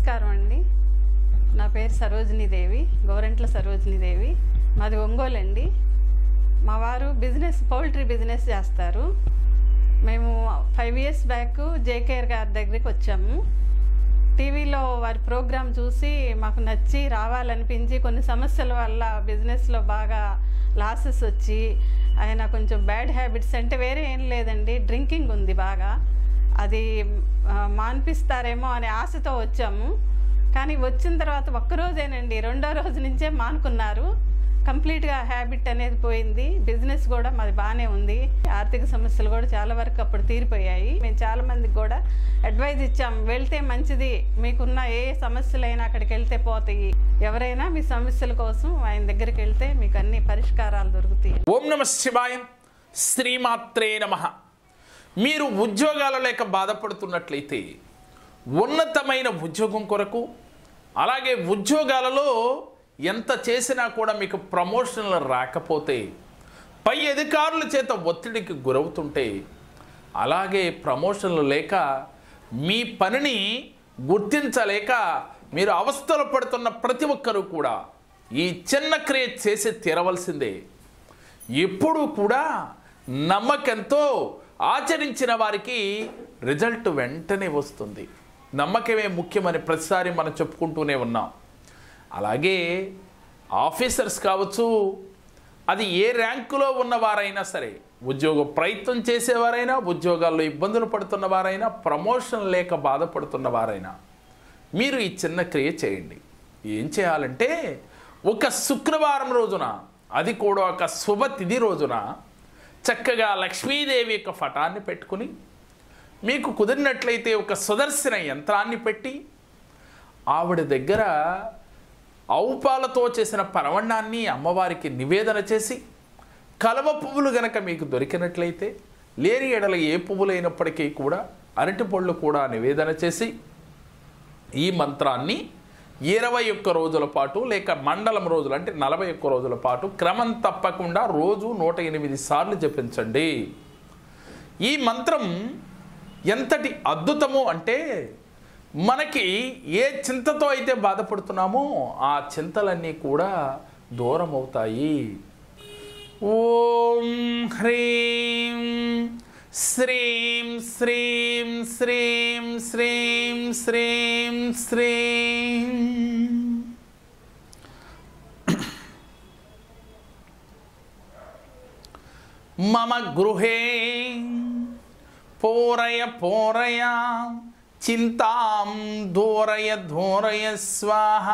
నమస్కారం అండి. నా పేరు సరోజిని దేవి గోరెంట్ల సరోజిని దేవి. మాది ఒంగోలు అండి. మా వారు బిజినెస్ పౌల్ట్రీ బిజినెస్ చేస్తారు. మేము ఫైవ్ ఇయర్స్ బ్యాక్ జేకేఆర్ గారి దగ్గరికి వచ్చాము. టీవీలో వారి ప్రోగ్రాం చూసి మాకు నచ్చి రావాలనిపించి కొన్ని సమస్యల వల్ల బిజినెస్లో బాగా లాసెస్ వచ్చి ఆయన కొంచెం బ్యాడ్ హ్యాబిట్స్ అంటే వేరే ఏం లేదండి. డ్రింకింగ్ ఉంది బాగా. అది మాన్పిస్తారేమో అనే ఆశతో వచ్చాము కానీ వచ్చిన తర్వాత ఒక్కరోజేనండి రెండో రోజు నుంచే మానుకున్నారు. కంప్లీట్గా హ్యాబిట్ అనేది పోయింది. బిజినెస్ కూడా మాది బాగానే ఉంది. ఆర్థిక సమస్యలు కూడా చాలా వరకు అప్పుడు తీరిపోయాయి. మేము చాలా మందికి కూడా అడ్వైజ్ ఇచ్చాం. వెళ్తే మంచిది. మీకున్న ఏ సమస్యలైనా అక్కడికి వెళ్తే పోతాయి. ఎవరైనా మీ సమస్యల కోసం ఆయన దగ్గరికి వెళ్తే మీకు అన్ని పరిష్కారాలు దొరుకుతాయి. ఓం నమ శివాయం. శ్రీమాత్రే నమ. మీరు ఉద్యోగాల లేక బాధపడుతున్నట్లయితే ఉన్నతమైన ఉద్యోగం కొరకు అలాగే ఉద్యోగాలలో ఎంత చేసినా కూడా మీకు ప్రమోషన్లు రాకపోతే పై అధికారుల చేత ఒత్తిడికి గురవుతుంటే అలాగే ప్రమోషన్లు లేక మీ పనిని గుర్తించలేక మీరు అవస్థలు పడుతున్న ప్రతి ఒక్కరూ కూడా ఈ చిన్న క్రియ చేసి తీరవలసిందే. ఎప్పుడూ కూడా నమ్మకంతో ఆచరించిన వారికి రిజల్ట్ వెంటనే వస్తుంది. నమ్మకమే ముఖ్యమని ప్రతిసారి మనం చెప్పుకుంటూనే ఉన్నాం. అలాగే ఆఫీసర్స్ కావచ్చు అది ఏ ర్యాంకులో ఉన్నవారైనా సరే ఉద్యోగ ప్రయత్నం చేసేవారైనా ఉద్యోగాల్లో ఇబ్బందులు పడుతున్న వారైనా ప్రమోషన్ లేక బాధపడుతున్న వారైనా మీరు ఈ చిన్న క్రియ చేయండి. ఏం చేయాలంటే ఒక శుక్రవారం రోజున అది కూడా ఒక శుభతిథి రోజున చక్కగా లక్ష్మీదేవి యొక్క పటాన్ని పెట్టుకుని మీకు కుదిరినట్లయితే ఒక సుదర్శన యంత్రాన్ని పెట్టి ఆవిడ దగ్గర ఔపాలతో చేసిన పరవణాన్ని అమ్మవారికి నివేదన చేసి కలవ పువ్వులు గనక మీకు దొరికినట్లయితే లేని ఎడల ఏ పువ్వులైనప్పటికీ కూడా అరటి పళ్ళు కూడా నివేదన చేసి ఈ మంత్రాన్ని ఇరవై ఒక్క రోజుల పాటు లేక మండలం రోజులు అంటే నలభై ఒక్క రోజుల పాటు క్రమం తప్పకుండా రోజు నూట ఎనిమిది సార్లు జపించండి. ఈ మంత్రం ఎంతటి అద్భుతము అంటే మనకి ఏ చింతతో అయితే బాధపడుతున్నామో ఆ చింతలన్నీ కూడా దూరం అవుతాయి. ఓం హ్రీం శ్రీం శ్రీం శ్రీం శ్రీం శ్రీం శ్రీం మమ గృహే. పూరయ పూరయ చింతాం దూరయ దూరయ స్వాహ.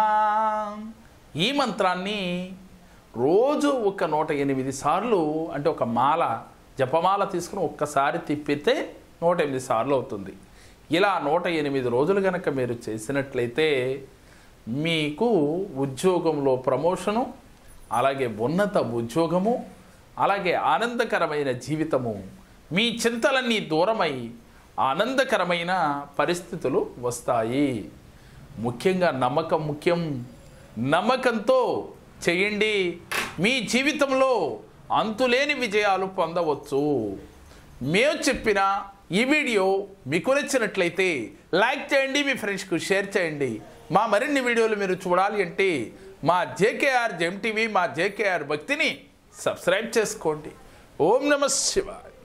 ఈ మంత్రాన్ని రోజు ఒక నూట ఎనిమిది సార్లు అంటే ఒక మాల జపమాల తీసుకుని ఒక్కసారి తిప్పితే నూట ఎనిమిది సార్లు అవుతుంది. ఇలా నూట ఎనిమిది రోజులు కనుక మీరు చేసినట్లయితే మీకు ఉద్యోగంలో ప్రమోషను అలాగే ఉన్నత ఉద్యోగము అలాగే ఆనందకరమైన జీవితము. మీ చింతలన్నీ దూరమై ఆనందకరమైన పరిస్థితులు వస్తాయి. ముఖ్యంగా నమ్మకం ముఖ్యం. నమ్మకంతో చేయండి. మీ జీవితంలో అంతులేని విజయాలు పొందవచ్చు. మేము చెప్పిన ఈ వీడియో మీకు నచ్చినట్లయితే లైక్ చేయండి మీ ఫ్రెండ్స్కు షేర్ చేయండి. మా మరిన్ని వీడియోలు మీరు చూడాలి అంటే మా జేకేఆర్ జెమ్ టీవీ మా జేకేఆర్ భక్తిని సబ్స్క్రైబ్ చేసుకోండి. ఓం నమ శివాయ.